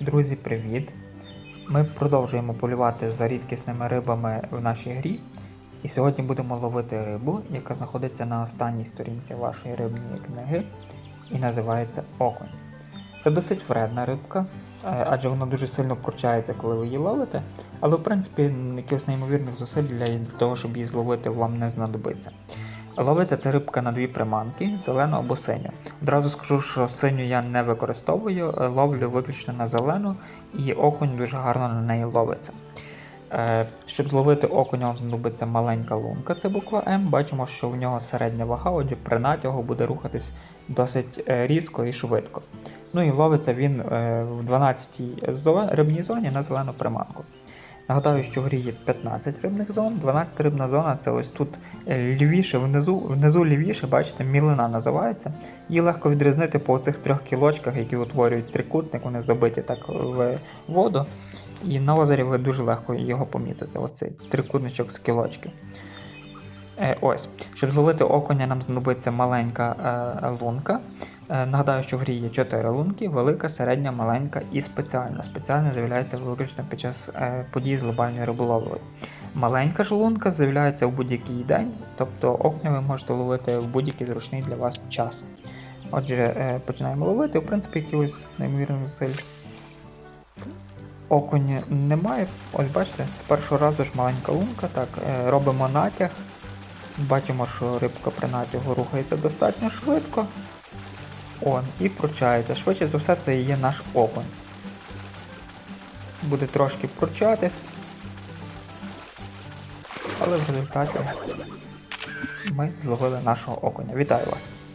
Друзі, привіт! Ми продовжуємо полювати за рідкісними рибами в нашій грі. І сьогодні будемо ловити рибу, яка знаходиться на останній сторінці вашої рибної книги і називається окунь. Це досить вредна рибка, е, адже вона дуже сильно пручається, коли ви її ловите, але в принципі якихось неймовірних зусиль для, для того, щоб її зловити, вам не знадобиться. Ловиться ця рибка на дві приманки зелену або синю. Одразу скажу, що синю я не використовую, е, ловлю виключно на зелену, і окунь дуже гарно на неї ловиться. Е, Щоб зловити окуня, вам знадобиться маленька лунка, це буква М. Бачимо, що в нього середня вага, отже, при натягу буде рухатись досить е, різко і швидко. Ну і ловиться він в 12-й рибній зоні на зелену приманку. Нагадаю, що в грі є 15 рибних зон. 12 рибна зона це ось тут е, лівіше, внизу, внизу лівіше, бачите, мілина називається. Її легко відрізнити по цих трьох кілочках, які утворюють трикутник, вони забиті так в воду. І на озері ви дуже легко його помітите, ось цей трикутничок з кілочки. Е, ось, щоб зловити окуня, нам знадобиться маленька е, лунка. Е, нагадаю, що в грі є 4 лунки: велика, середня, маленька і спеціальна. Спеціальна з'являється виключно під час е, подій з глобальної риболовлею. Маленька ж лунка з'являється в будь-який день, тобто окуня ви можете ловити в будь-який зручний для вас час. Отже, е, починаємо ловити. В принципі, якихось неймовірних зусиль. Окунь немає. Ось бачите, з першого разу ж маленька лунка. Так, робимо натяг. Бачимо, що рибка при натягу рухається достатньо швидко. Он, і пручається. Швидше за все, це і є наш окунь. Буде трошки пручатись. Але в результаті ми зловили нашого окуня. Вітаю вас!